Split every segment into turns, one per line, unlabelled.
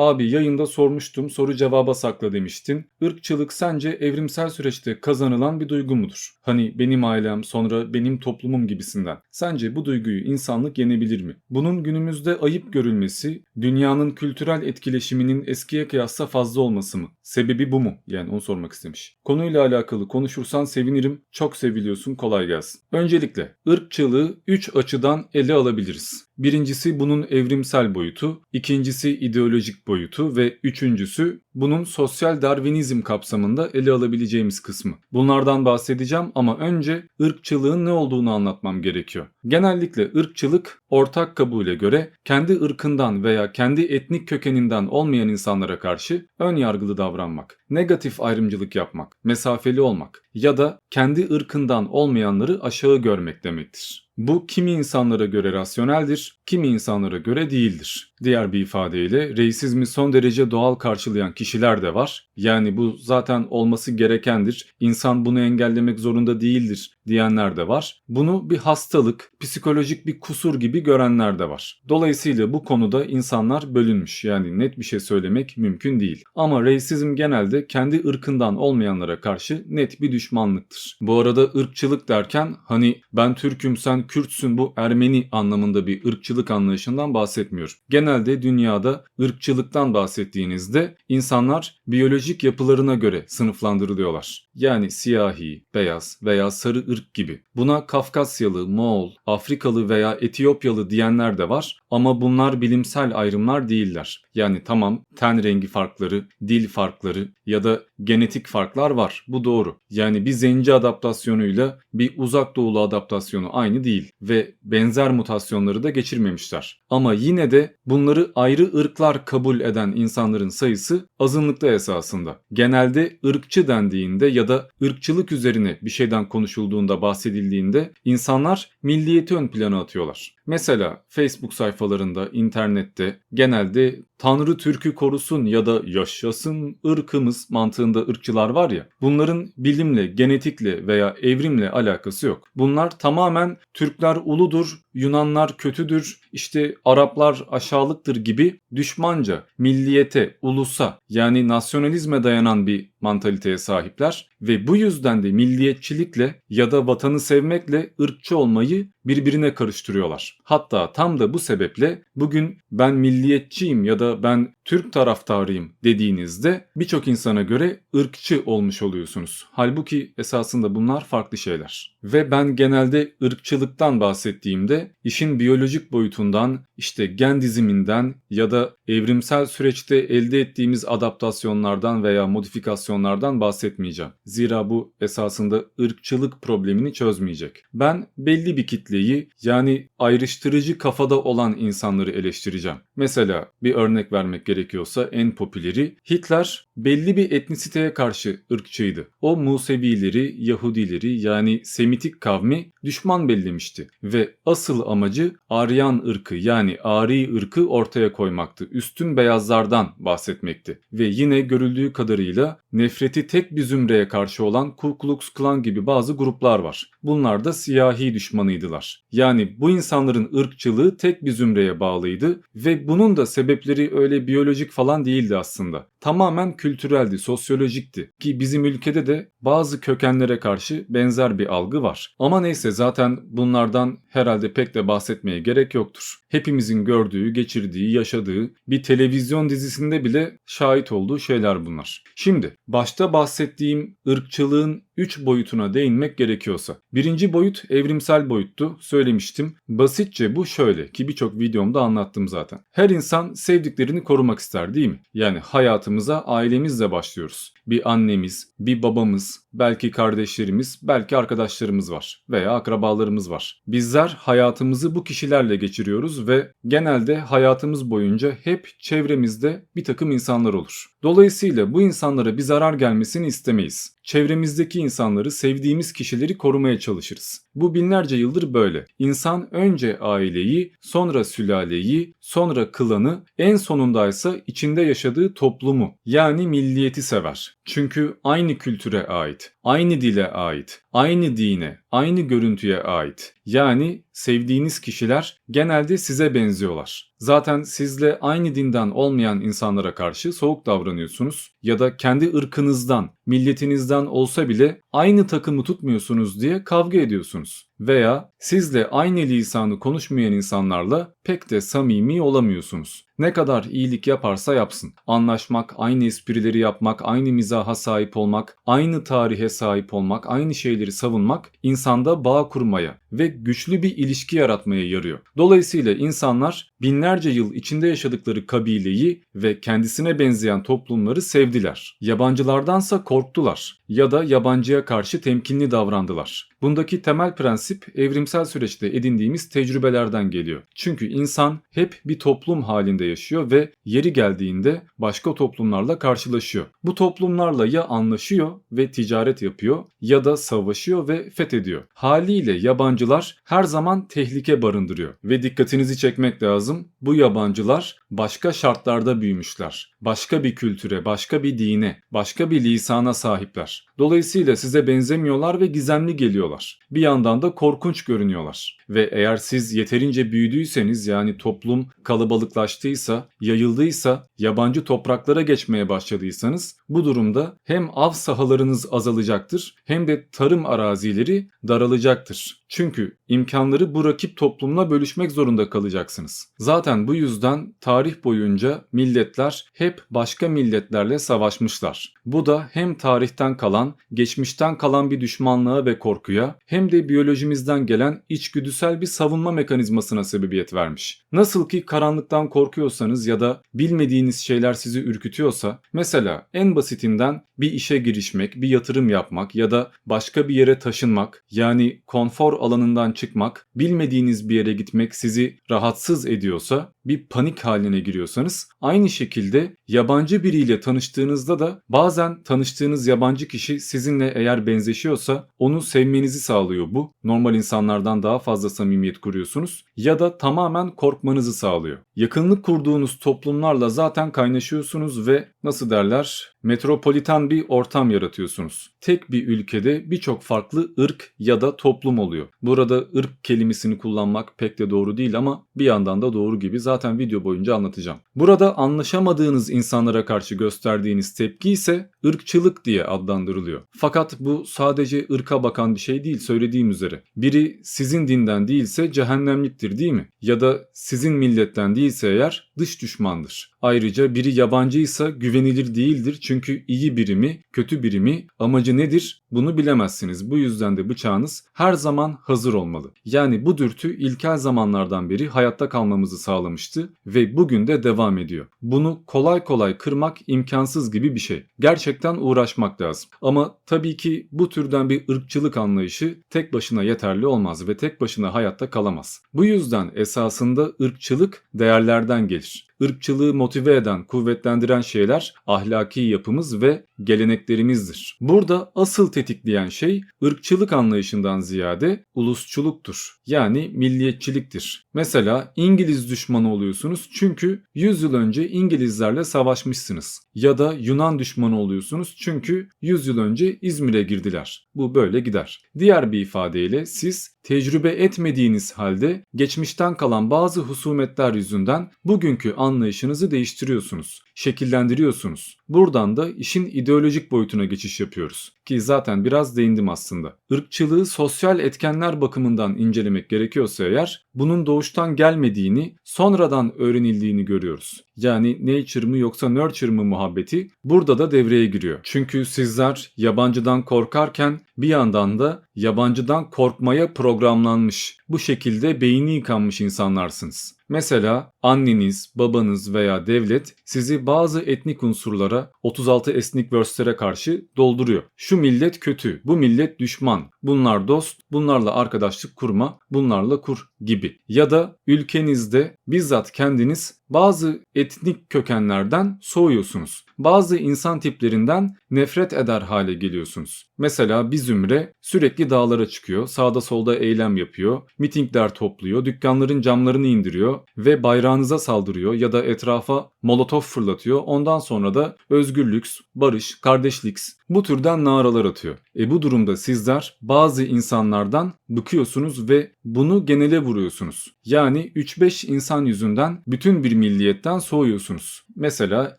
Abi yayında sormuştum soru cevaba sakla demiştin. Irkçılık sence evrimsel süreçte kazanılan bir duygu mudur? Hani benim ailem sonra benim toplumum gibisinden. Sence bu duyguyu insanlık yenebilir mi? Bunun günümüzde ayıp görülmesi dünyanın kültürel etkileşiminin eskiye kıyasla fazla olması mı? Sebebi bu mu? Yani onu sormak istemiş. Konuyla alakalı konuşursan sevinirim. Çok seviliyorsun kolay gelsin. Öncelikle ırkçılığı 3 açıdan ele alabiliriz. Birincisi bunun evrimsel boyutu, ikincisi ideolojik boyutu ve üçüncüsü bunun sosyal darwinizm kapsamında ele alabileceğimiz kısmı. Bunlardan bahsedeceğim ama önce ırkçılığın ne olduğunu anlatmam gerekiyor. Genellikle ırkçılık ortak kabule göre kendi ırkından veya kendi etnik kökeninden olmayan insanlara karşı ön yargılı davranmak, negatif ayrımcılık yapmak, mesafeli olmak ya da kendi ırkından olmayanları aşağı görmek demektir. Bu kimi insanlara göre rasyoneldir, kimi insanlara göre değildir. Diğer bir ifadeyle reisizmi son derece doğal karşılayan kişiler de var. Yani bu zaten olması gerekendir. İnsan bunu engellemek zorunda değildir diyenler de var. Bunu bir hastalık, psikolojik bir kusur gibi görenler de var. Dolayısıyla bu konuda insanlar bölünmüş. Yani net bir şey söylemek mümkün değil. Ama reisizm genelde kendi ırkından olmayanlara karşı net bir düşmanlıktır. Bu arada ırkçılık derken hani ben Türk'üm sen Kürtsün bu Ermeni anlamında bir ırkçılık anlayışından bahsetmiyorum. Genelde dünyada ırkçılıktan bahsettiğinizde insanlar biyolojik yapılarına göre sınıflandırılıyorlar. Yani siyahi, beyaz veya sarı ırk gibi. Buna Kafkasyalı, Moğol, Afrikalı veya Etiyopyalı diyenler de var ama bunlar bilimsel ayrımlar değiller. Yani tamam ten rengi farkları, dil farkları ya da genetik farklar var. Bu doğru. Yani bir zenci adaptasyonuyla bir uzak doğulu adaptasyonu aynı değil ve benzer mutasyonları da geçirmemişler. Ama yine de bunları ayrı ırklar kabul eden insanların sayısı azınlıkta esasında. Genelde ırkçı dendiğinde ya da ırkçılık üzerine bir şeyden konuşulduğunda bahsedildiğinde insanlar milliyeti ön plana atıyorlar. Mesela Facebook sayfalarında, internette genelde Tanrı Türk'ü korusun ya da yaşasın ırkımız mantığında ırkçılar var ya. Bunların bilimle, genetikle veya evrimle alakası yok. Bunlar tamamen Türkler uludur, Yunanlar kötüdür, işte Araplar aşağılıktır gibi düşmanca, milliyete, ulusa yani nasyonalizme dayanan bir mantaliteye sahipler ve bu yüzden de milliyetçilikle ya da vatanı sevmekle ırkçı olmayı birbirine karıştırıyorlar. Hatta tam da bu sebeple bugün ben milliyetçiyim ya da ben Türk taraftarıyım dediğinizde birçok insana göre ırkçı olmuş oluyorsunuz. Halbuki esasında bunlar farklı şeyler. Ve ben genelde ırkçılıktan bahsettiğimde işin biyolojik boyutundan, işte gen diziminden ya da evrimsel süreçte elde ettiğimiz adaptasyonlardan veya modifikasyonlardan bahsetmeyeceğim. Zira bu esasında ırkçılık problemini çözmeyecek. Ben belli bir kitleyi yani ayrıştırıcı kafada olan insanları eleştireceğim. Mesela bir örnek vermek gerekiyorsa en popüleri Hitler belli bir etnisiteye karşı ırkçıydı. O Musevileri, Yahudileri yani Semitik kavmi düşman bellemişti ve asıl amacı Aryan ırkı yani Ari ırkı ortaya koymaktı. Üstün beyazlardan bahsetmekti. Ve yine görüldüğü kadarıyla nefreti tek bir zümreye karşı olan Ku Klux Klan gibi bazı gruplar var. Bunlar da siyahi düşmanıydılar. Yani bu insanların ırkçılığı tek bir zümreye bağlıydı ve bunun da sebepleri öyle biyolojik falan değildi aslında. Tamamen kültüreldi, sosyolojikti ki bizim ülkede de bazı kökenlere karşı benzer bir algı var. Ama neyse zaten bunlardan herhalde pek de bahsetmeye gerek yoktur. Hepimizin gördüğü, geçirdiği, yaşadığı bir televizyon dizisinde bile şahit olduğu şeyler bunlar. Şimdi başta bahsettiğim ırkçılığın 3 boyutuna değinmek gerekiyorsa. Birinci boyut evrimsel boyuttu. Söylemiştim. Basitçe bu şöyle ki birçok videomda anlattım zaten. Her insan sevdiklerini korumak ister değil mi? Yani hayatımıza ailemizle başlıyoruz. Bir annemiz, bir babamız, belki kardeşlerimiz, belki arkadaşlarımız var veya akrabalarımız var. Bizler hayatımızı bu kişilerle geçiriyoruz ve genelde hayatımız boyunca hep çevremizde bir takım insanlar olur. Dolayısıyla bu insanlara bir zarar gelmesini istemeyiz. Çevremizdeki insanları, sevdiğimiz kişileri korumaya çalışırız. Bu binlerce yıldır böyle. İnsan önce aileyi, sonra sülaleyi, sonra klanı, en sonundaysa içinde yaşadığı toplumu yani milliyeti sever. Çünkü aynı kültüre ait, aynı dile ait, aynı dine, aynı görüntüye ait. Yani sevdiğiniz kişiler genelde size benziyorlar. Zaten sizle aynı dinden olmayan insanlara karşı soğuk davranıyorsunuz ya da kendi ırkınızdan, milletinizden olsa bile aynı takımı tutmuyorsunuz diye kavga ediyorsunuz. Veya sizle aynı lisanı konuşmayan insanlarla pek de samimi olamıyorsunuz. Ne kadar iyilik yaparsa yapsın. Anlaşmak, aynı esprileri yapmak, aynı mizaha sahip olmak, aynı tarihe sahip olmak, aynı şeyleri savunmak insanda bağ kurmaya ve güçlü bir ilişki yaratmaya yarıyor. Dolayısıyla insanlar binlerce yıl içinde yaşadıkları kabileyi ve kendisine benzeyen toplumları sevdiler. Yabancılardansa korktular ya da yabancıya karşı temkinli davrandılar. Bundaki temel prensip evrimsel süreçte edindiğimiz tecrübelerden geliyor. Çünkü insan hep bir toplum halinde yaşıyor ve yeri geldiğinde başka toplumlarla karşılaşıyor. Bu toplumlarla ya anlaşıyor ve ticaret yapıyor ya da savaşıyor ve fethediyor. Haliyle yabancılar her zaman tehlike barındırıyor ve dikkatinizi çekmek lazım. Bu yabancılar başka şartlarda büyümüşler. Başka bir kültüre, başka bir dine, başka bir lisana sahipler. Dolayısıyla size benzemiyorlar ve gizemli geliyorlar. Bir yandan da korkunç görünüyorlar. Ve eğer siz yeterince büyüdüyseniz yani toplum kalabalıklaştıysa, yayıldıysa, yabancı topraklara geçmeye başladıysanız bu durumda hem av sahalarınız azalacaktır hem de tarım arazileri daralacaktır. Çünkü imkanları bu rakip toplumla bölüşmek zorunda kalacaksınız. Zaten bu yüzden tarih boyunca milletler hep başka milletlerle savaşmışlar. Bu da hem tarihten kalan, geçmişten kalan bir düşmanlığa ve korkuya hem de biyolojimizden gelen içgüdüsel bir savunma mekanizmasına sebebiyet vermiş. Nasıl ki karanlıktan korkuyorsanız ya da bilmediğiniz şeyler sizi ürkütüyorsa, mesela en basitinden bir işe girişmek, bir yatırım yapmak ya da başka bir yere taşınmak yani konfor alanından çıkmak, bilmediğiniz bir yere gitmek sizi rahatsız ediyorsa, bir panik haline giriyorsanız aynı şekilde yabancı biriyle tanıştığınızda da bazen tanıştığınız yabancı kişi sizinle eğer benzeşiyorsa onu sevmenizi sağlıyor bu. Normal insanlardan daha fazla samimiyet kuruyorsunuz ya da tamamen korkmanızı sağlıyor. Yakınlık kurduğunuz toplumlarla zaten kaynaşıyorsunuz ve nasıl derler metropolitan bir ortam yaratıyorsunuz. Tek bir ülkede birçok farklı ırk ya da toplum oluyor. Burada ırk kelimesini kullanmak pek de doğru değil ama bir yandan da doğru gibi zaten video boyunca anlatacağım. Burada anlaşamadığınız insanlara karşı gösterdiğiniz tepki ise ırkçılık diye adlandırılıyor. Fakat bu sadece ırka bakan bir şey değil söylediğim üzere. Biri sizin dinden değilse cehennemliktir değil mi? Ya da sizin milletten değilse eğer dış düşmandır. Ayrıca biri yabancıysa güvenilir değildir çünkü iyi biri mi, kötü biri mi, amacı nedir bunu bilemezsiniz. Bu yüzden de bıçağınız her zaman hazır olmalı. Yani bu dürtü ilkel zamanlardan beri hayatta kalmamızı sağlamıştı ve bugün de devam ediyor. Bunu kolay kolay kırmak imkansız gibi bir şey. Gerçekten uğraşmak lazım. Ama tabii ki bu türden bir ırkçılık anlayışı tek başına yeterli olmaz ve tek başına hayatta kalamaz. Bu yüzden esasında ırkçılık değerlerden gelir ırkçılığı motive eden, kuvvetlendiren şeyler ahlaki yapımız ve geleneklerimizdir. Burada asıl tetikleyen şey ırkçılık anlayışından ziyade ulusçuluktur. Yani milliyetçiliktir. Mesela İngiliz düşmanı oluyorsunuz çünkü 100 yıl önce İngilizlerle savaşmışsınız. Ya da Yunan düşmanı oluyorsunuz çünkü 100 yıl önce İzmir'e girdiler. Bu böyle gider. Diğer bir ifadeyle siz tecrübe etmediğiniz halde geçmişten kalan bazı husumetler yüzünden bugünkü anlayışınızı değiştiriyorsunuz, şekillendiriyorsunuz. Buradan da işin ideolojik boyutuna geçiş yapıyoruz. Ki zaten biraz değindim aslında. Irkçılığı sosyal etkenler bakımından incelemek gerekiyorsa eğer bunun doğuştan gelmediğini, sonradan öğrenildiğini görüyoruz. Yani nature mı yoksa nurture mı muhabbeti burada da devreye giriyor. Çünkü sizler yabancıdan korkarken bir yandan da yabancıdan korkmaya programlanmış, bu şekilde beyni yıkanmış insanlarsınız. Mesela anneniz, babanız veya devlet sizi bazı etnik unsurlara 36 etnik verse'lere karşı dolduruyor. Şu millet kötü, bu millet düşman, bunlar dost, bunlarla arkadaşlık kurma, bunlarla kur gibi. Ya da ülkenizde bizzat kendiniz bazı etnik kökenlerden soğuyorsunuz. Bazı insan tiplerinden nefret eder hale geliyorsunuz. Mesela bir zümre sürekli dağlara çıkıyor, sağda solda eylem yapıyor, mitingler topluyor, dükkanların camlarını indiriyor ve bayrağınıza saldırıyor ya da etrafa molotof fırlatıyor. Ondan sonra da özgürlük, barış, kardeşlik bu türden naralar atıyor. E bu durumda sizler bazı insanlardan bıkıyorsunuz ve bunu genele vuruyorsunuz. Yani 3-5 insan yüzünden bütün bir milliyetten soğuyorsunuz. Mesela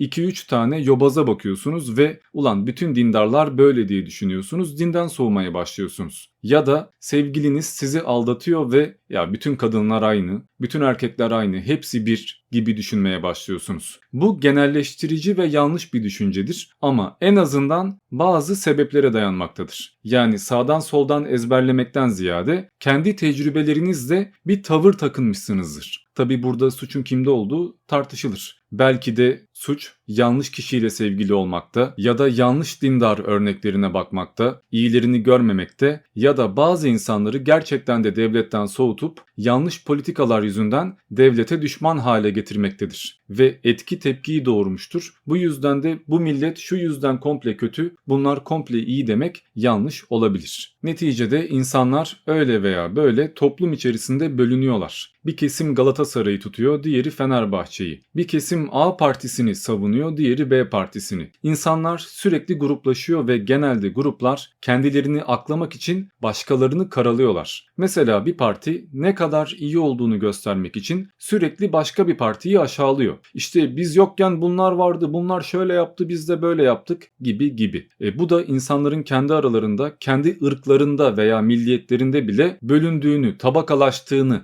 2-3 tane yobaza bakıyorsunuz ve ulan bütün dindarlar böyle diye düşünüyorsunuz. Dinden soğumaya başlıyorsunuz. Ya da sevgiliniz sizi aldatıyor ve ya bütün kadınlar aynı, bütün erkekler aynı, hepsi bir gibi düşünmeye başlıyorsunuz. Bu genelleştirici ve yanlış bir düşüncedir ama en azından bazı sebeplere dayanmaktadır. Yani sağdan soldan ezberlemekten ziyade kendi tecrübelerinizle bir tavır takınmışsınızdır. Tabi burada suçun kimde olduğu tartışılır. Belki de suç yanlış kişiyle sevgili olmakta ya da yanlış dindar örneklerine bakmakta, iyilerini görmemekte ya da bazı insanları gerçekten de devletten soğutup yanlış politikalar yüzünden devlete düşman hale getirmektedir ve etki tepkiyi doğurmuştur. Bu yüzden de bu millet şu yüzden komple kötü, bunlar komple iyi demek yanlış olabilir. Neticede insanlar öyle veya böyle toplum içerisinde bölünüyorlar. Bir kesim Galatasaray'ı tutuyor, diğeri Fenerbahçe'yi. Bir kesim A partisini savunuyor, diğeri B partisini. İnsanlar sürekli gruplaşıyor ve genelde gruplar kendilerini aklamak için başkalarını karalıyorlar. Mesela bir parti ne kadar iyi olduğunu göstermek için sürekli başka bir partiyi aşağılıyor. İşte biz yokken bunlar vardı, bunlar şöyle yaptı, biz de böyle yaptık gibi gibi. E bu da insanların kendi aralarında, kendi ırklarında veya milliyetlerinde bile bölündüğünü, tabakalaştığını,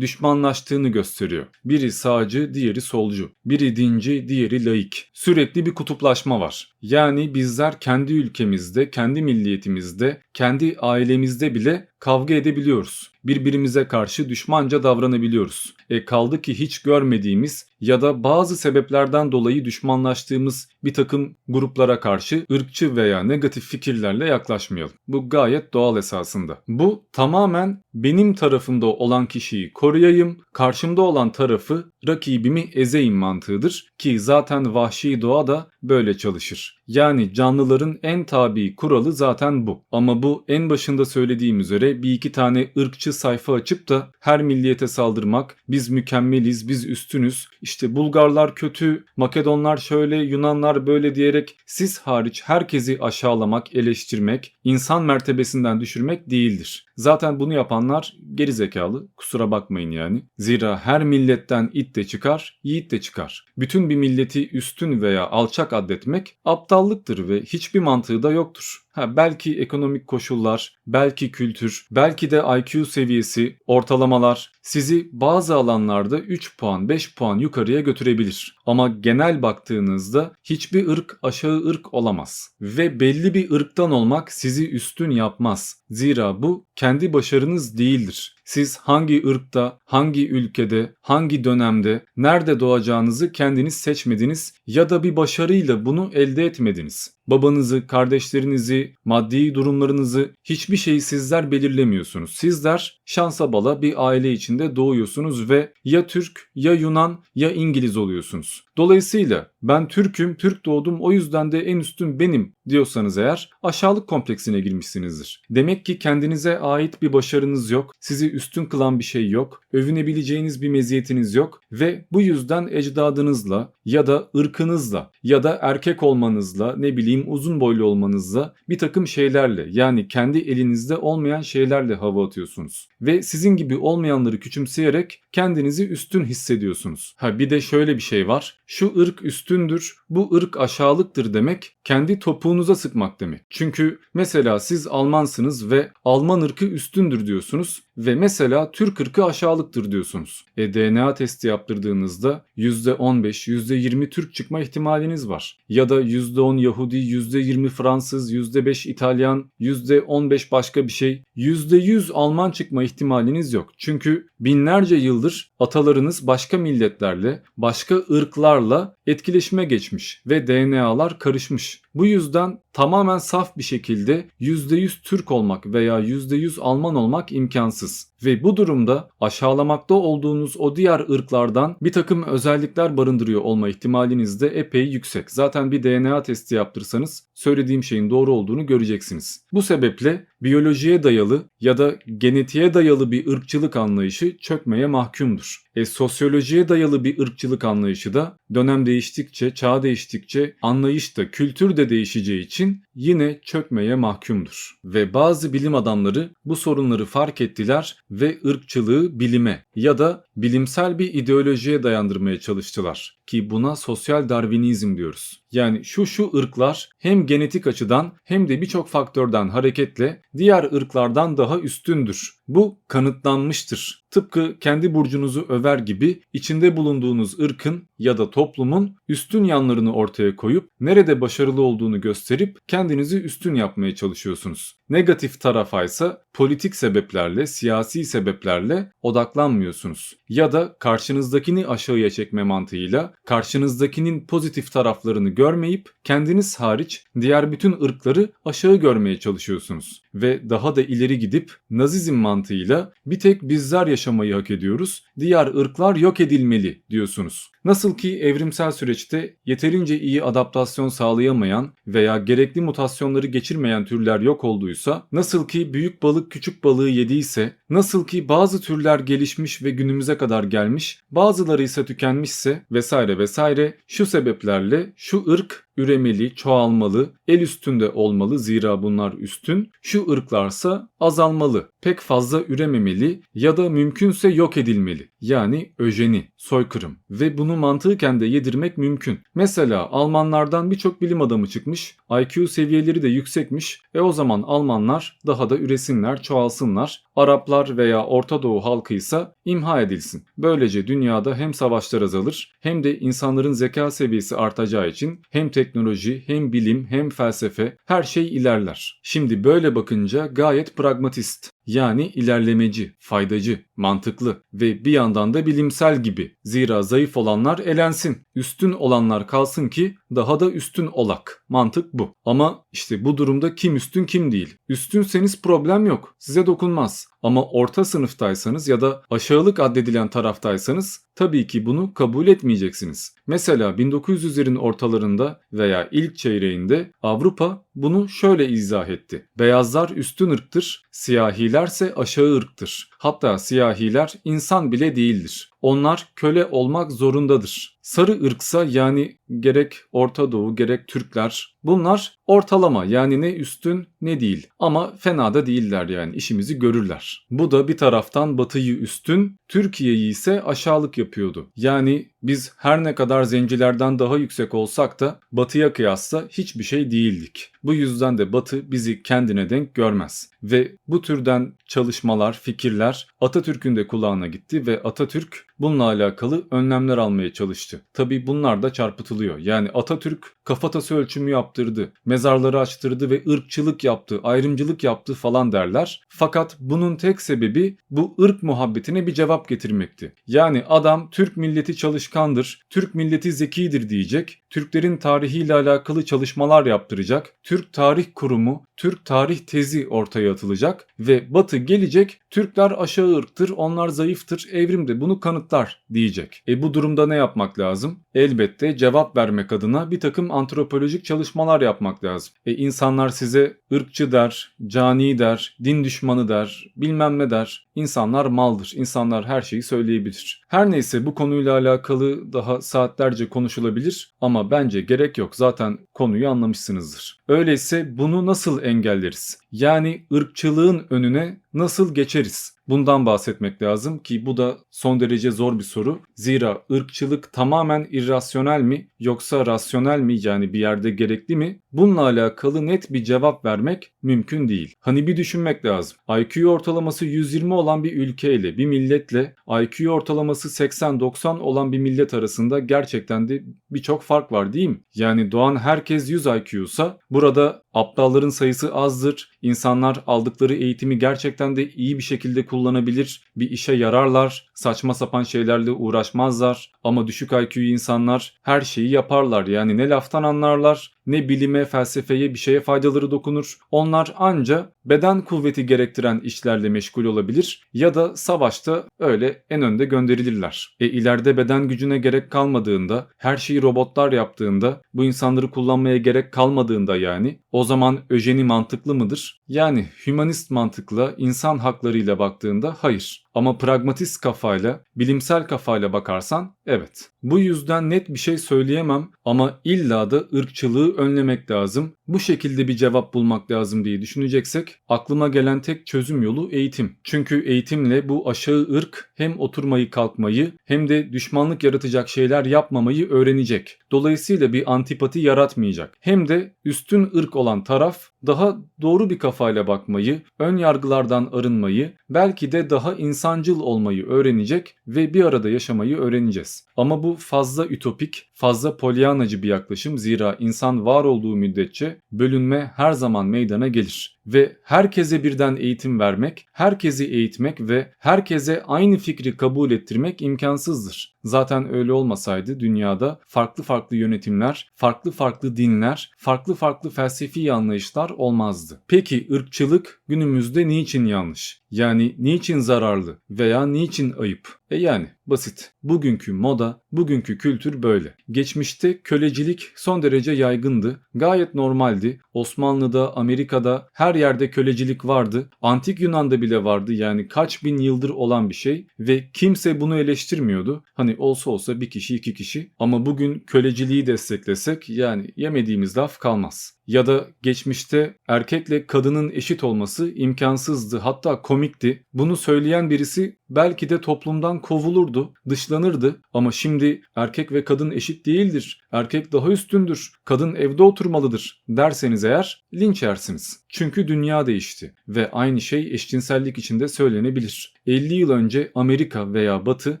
düşmanlaştığını gösteriyor. Biri sağcı, diğeri solcu. Biri dinci, diğeri laik. Sürekli bir kutuplaşma var. Yani bizler kendi ülkemizde, kendi milliyetimizde, kendi ailemizde bile kavga edebiliyoruz. Birbirimize karşı düşmanca davranabiliyoruz. E kaldı ki hiç görmediğimiz ya da bazı sebeplerden dolayı düşmanlaştığımız bir takım gruplara karşı ırkçı veya negatif fikirlerle yaklaşmayalım. Bu gayet doğal esasında. Bu tamamen benim tarafımda olan kişiyi koruyayım, karşımda olan tarafı rakibimi ezeyim mantığıdır ki zaten vahşi doğa da böyle çalışır. Yani canlıların en tabi kuralı zaten bu. Ama bu en başında söylediğim üzere bir iki tane ırkçı sayfa açıp da her milliyete saldırmak, biz mükemmeliz, biz üstünüz, işte Bulgarlar kötü, Makedonlar şöyle, Yunanlar böyle diyerek siz hariç herkesi aşağılamak, eleştirmek, insan mertebesinden düşürmek değildir. Zaten bunu yapanlar geri zekalı. Kusura bakmayın yani. Zira her milletten it de çıkar, yiğit de çıkar. Bütün bir milleti üstün veya alçak addetmek aptallıktır ve hiçbir mantığı da yoktur. Ha, belki ekonomik koşullar, belki kültür, belki de IQ seviyesi, ortalamalar sizi bazı alanlarda 3 puan, 5 puan yukarıya götürebilir. Ama genel baktığınızda hiçbir ırk aşağı ırk olamaz. Ve belli bir ırktan olmak sizi üstün yapmaz. Zira bu kendi başarınız değildir. Siz hangi ırkta, hangi ülkede, hangi dönemde, nerede doğacağınızı kendiniz seçmediniz ya da bir başarıyla bunu elde etmediniz. Babanızı, kardeşlerinizi, maddi durumlarınızı hiçbir şeyi sizler belirlemiyorsunuz. Sizler şansa bala bir aile içinde doğuyorsunuz ve ya Türk, ya Yunan, ya İngiliz oluyorsunuz. Dolayısıyla ben Türk'üm, Türk doğdum o yüzden de en üstün benim diyorsanız eğer aşağılık kompleksine girmişsinizdir. Demek ki kendinize ait bir başarınız yok, sizi üstün kılan bir şey yok, övünebileceğiniz bir meziyetiniz yok ve bu yüzden ecdadınızla ya da ırkınızla ya da erkek olmanızla ne bileyim uzun boylu olmanızla bir takım şeylerle yani kendi elinizde olmayan şeylerle hava atıyorsunuz. Ve sizin gibi olmayanları küçümseyerek kendinizi üstün hissediyorsunuz. Ha bir de şöyle bir şey var. Şu ırk üstündür, bu ırk aşağılıktır demek kendi topuğunuza sıkmak demek. Çünkü mesela siz Almansınız ve Alman ırkı üstündür diyorsunuz ve mesela Türk ırkı aşağılıktır diyorsunuz. E DNA testi yaptırdığınızda %15, %20 Türk çıkma ihtimaliniz var. Ya da %10 Yahudi, %20 Fransız, %5 İtalyan, %15 başka bir şey. %100 Alman çıkma ihtimaliniz yok. Çünkü binlerce yıldır atalarınız başka milletlerle, başka ırklarla etkileşime geçmiş ve DNA'lar karışmış. Bu yüzden tamamen saf bir şekilde %100 Türk olmak veya %100 Alman olmak imkansız. Ve bu durumda aşağılamakta olduğunuz o diğer ırklardan bir takım özellikler barındırıyor olma ihtimaliniz de epey yüksek. Zaten bir DNA testi yaptırsanız söylediğim şeyin doğru olduğunu göreceksiniz. Bu sebeple biyolojiye dayalı ya da genetiğe dayalı bir ırkçılık anlayışı çökmeye mahkumdur. E, sosyolojiye dayalı bir ırkçılık anlayışı da dönem değiştikçe, çağ değiştikçe anlayış da kültür de değişeceği için yine çökmeye mahkumdur. Ve bazı bilim adamları bu sorunları fark ettiler ve ırkçılığı bilime ya da bilimsel bir ideolojiye dayandırmaya çalıştılar ki buna sosyal darwinizm diyoruz. Yani şu şu ırklar hem genetik açıdan hem de birçok faktörden hareketle diğer ırklardan daha üstündür. Bu kanıtlanmıştır. Tıpkı kendi burcunuzu över gibi içinde bulunduğunuz ırkın ya da toplumun üstün yanlarını ortaya koyup nerede başarılı olduğunu gösterip kendinizi üstün yapmaya çalışıyorsunuz. Negatif tarafa ise politik sebeplerle, siyasi sebeplerle odaklanmıyorsunuz. Ya da karşınızdakini aşağıya çekme mantığıyla karşınızdakinin pozitif taraflarını görmeyip kendiniz hariç diğer bütün ırkları aşağı görmeye çalışıyorsunuz. Ve daha da ileri gidip nazizm mantığıyla bir tek bizler yaşamayı hak ediyoruz, diğer ırklar yok edilmeli diyorsunuz. Nasıl ki evrimsel süreçte yeterince iyi adaptasyon sağlayamayan veya gerekli mutasyonları geçirmeyen türler yok olduysa, nasıl ki büyük balık küçük balığı yediyse, nasıl ki bazı türler gelişmiş ve günümüze kadar gelmiş, bazıları ise tükenmişse vesaire vesaire şu sebeplerle şu ırk üremeli, çoğalmalı, el üstünde olmalı zira bunlar üstün. Şu ırklarsa azalmalı, pek fazla ürememeli ya da mümkünse yok edilmeli. Yani öjeni, soykırım ve bunu mantıken de yedirmek mümkün. Mesela Almanlardan birçok bilim adamı çıkmış, IQ seviyeleri de yüksekmiş. E o zaman Almanlar daha da üresinler, çoğalsınlar. Araplar veya Orta Doğu halkı ise imha edilsin. Böylece dünyada hem savaşlar azalır hem de insanların zeka seviyesi artacağı için hem teknoloji hem bilim hem felsefe her şey ilerler. Şimdi böyle bakınca gayet pragmatist. Yani ilerlemeci, faydacı, mantıklı ve bir yandan da bilimsel gibi. Zira zayıf olanlar elensin, üstün olanlar kalsın ki daha da üstün olak. Mantık bu. Ama işte bu durumda kim üstün kim değil. Üstünseniz problem yok. Size dokunmaz. Ama orta sınıftaysanız ya da aşağılık addedilen taraftaysanız tabii ki bunu kabul etmeyeceksiniz. Mesela 1900'lerin ortalarında veya ilk çeyreğinde Avrupa bunu şöyle izah etti. Beyazlar üstün ırktır, siyahilerse aşağı ırktır. Hatta siyahiler insan bile değildir. Onlar köle olmak zorundadır. Sarı ırksa yani gerek Orta Doğu gerek Türkler bunlar ortalama yani ne üstün ne değil ama fena da değiller yani işimizi görürler. Bu da bir taraftan Batı'yı üstün Türkiye'yi ise aşağılık yapıyordu. Yani biz her ne kadar zencilerden daha yüksek olsak da Batı'ya kıyasla hiçbir şey değildik. Bu yüzden de Batı bizi kendine denk görmez. Ve bu türden çalışmalar, fikirler Atatürk'ün de kulağına gitti ve Atatürk bununla alakalı önlemler almaya çalıştı. Tabi bunlar da çarpıtılıyor. Yani Atatürk kafatası ölçümü yaptırdı, mezarları açtırdı ve ırkçılık yaptı, ayrımcılık yaptı falan derler. Fakat bunun tek sebebi bu ırk muhabbetine bir cevap getirmekti. Yani adam Türk milleti çalışkandır, Türk milleti zekidir diyecek, Türklerin tarihiyle alakalı çalışmalar yaptıracak, Türk Tarih Kurumu, Türk Tarih Tezi ortaya atılacak ve Batı gelecek, Türkler aşağı ırktır, onlar zayıftır, evrim de bunu kanıtlar diyecek. E bu durumda ne yapmak lazım? Elbette cevap vermek adına bir takım antropolojik çalışmalar yapmak lazım. E insanlar size ırkçı der, cani der, din düşmanı der, bilmem ne der. İnsanlar maldır. İnsanlar her şeyi söyleyebilir. Her neyse bu konuyla alakalı daha saatlerce konuşulabilir ama bence gerek yok. Zaten konuyu anlamışsınızdır. Öyleyse bunu nasıl engelleriz? Yani ırkçılığın önüne nasıl geçeriz? Bundan bahsetmek lazım ki bu da son derece zor bir soru. Zira ırkçılık tamamen irrasyonel mi yoksa rasyonel mi yani bir yerde gerekli mi? Bununla alakalı net bir cevap vermek mümkün değil. Hani bir düşünmek lazım. IQ ortalaması 120 olan bir ülkeyle, bir milletle IQ ortalaması 80-90 olan bir millet arasında gerçekten de birçok fark var değil mi? Yani doğan herkes 100 IQ'sa burada aptalların sayısı azdır. İnsanlar aldıkları eğitimi gerçekten de iyi bir şekilde kullanabilir, bir işe yararlar, saçma sapan şeylerle uğraşmazlar. Ama düşük IQ insanlar her şeyi yaparlar. Yani ne laftan anlarlar, ne bilime, felsefeye, bir şeye faydaları dokunur. Onlar anca beden kuvveti gerektiren işlerle meşgul olabilir ya da savaşta öyle en önde gönderilirler. E ileride beden gücüne gerek kalmadığında, her şeyi robotlar yaptığında, bu insanları kullanmaya gerek kalmadığında yani o zaman öjeni mantıklı mıdır? Yani hümanist mantıkla, insan haklarıyla baktığında hayır. Ama pragmatist kafayla, bilimsel kafayla bakarsan evet. Bu yüzden net bir şey söyleyemem ama illa da ırkçılığı önlemek lazım. Bu şekilde bir cevap bulmak lazım diye düşüneceksek aklıma gelen tek çözüm yolu eğitim. Çünkü eğitimle bu aşağı ırk hem oturmayı kalkmayı hem de düşmanlık yaratacak şeyler yapmamayı öğrenecek. Dolayısıyla bir antipati yaratmayacak. Hem de üstün ırk olan taraf daha doğru bir kafayla bakmayı, ön yargılardan arınmayı, belki de daha insancıl olmayı öğrenecek ve bir arada yaşamayı öğreneceğiz. Ama bu fazla ütopik, fazla polyanacı bir yaklaşım zira insan var olduğu müddetçe bölünme her zaman meydana gelir ve herkese birden eğitim vermek, herkesi eğitmek ve herkese aynı fikri kabul ettirmek imkansızdır. Zaten öyle olmasaydı dünyada farklı farklı yönetimler, farklı farklı dinler, farklı farklı felsefi anlayışlar olmazdı. Peki ırkçılık günümüzde niçin yanlış? Yani niçin zararlı veya niçin ayıp? E yani basit. Bugünkü moda, bugünkü kültür böyle. Geçmişte kölecilik son derece yaygındı. Gayet normaldi. Osmanlı'da, Amerika'da her yerde kölecilik vardı. Antik Yunan'da bile vardı. Yani kaç bin yıldır olan bir şey ve kimse bunu eleştirmiyordu. Hani olsa olsa bir kişi iki kişi ama bugün köleciliği desteklesek yani yemediğimiz laf kalmaz ya da geçmişte erkekle kadının eşit olması imkansızdı hatta komikti. Bunu söyleyen birisi belki de toplumdan kovulurdu, dışlanırdı ama şimdi erkek ve kadın eşit değildir. Erkek daha üstündür, kadın evde oturmalıdır derseniz eğer linç yersiniz. Çünkü dünya değişti ve aynı şey eşcinsellik için de söylenebilir. 50 yıl önce Amerika veya Batı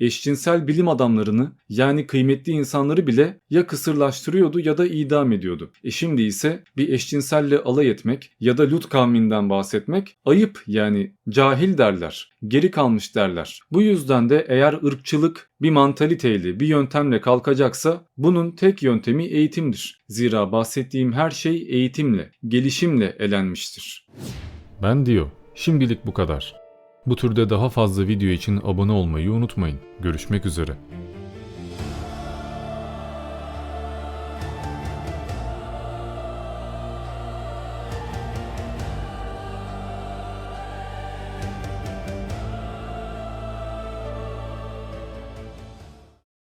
eşcinsel bilim adamlarını yani kıymetli insanları bile ya kısırlaştırıyordu ya da idam ediyordu. E şimdi ise bir eşcinselle alay etmek ya da Lut kavminden bahsetmek ayıp yani cahil derler, geri kalmış derler. Bu yüzden de eğer ırkçılık bir mantaliteyle, bir yöntemle kalkacaksa bunun tek yöntemi eğitimdir. Zira bahsettiğim her şey eğitimle, gelişimle elenmiştir. Ben diyor. Şimdilik bu kadar. Bu türde daha fazla video için abone olmayı unutmayın. Görüşmek üzere.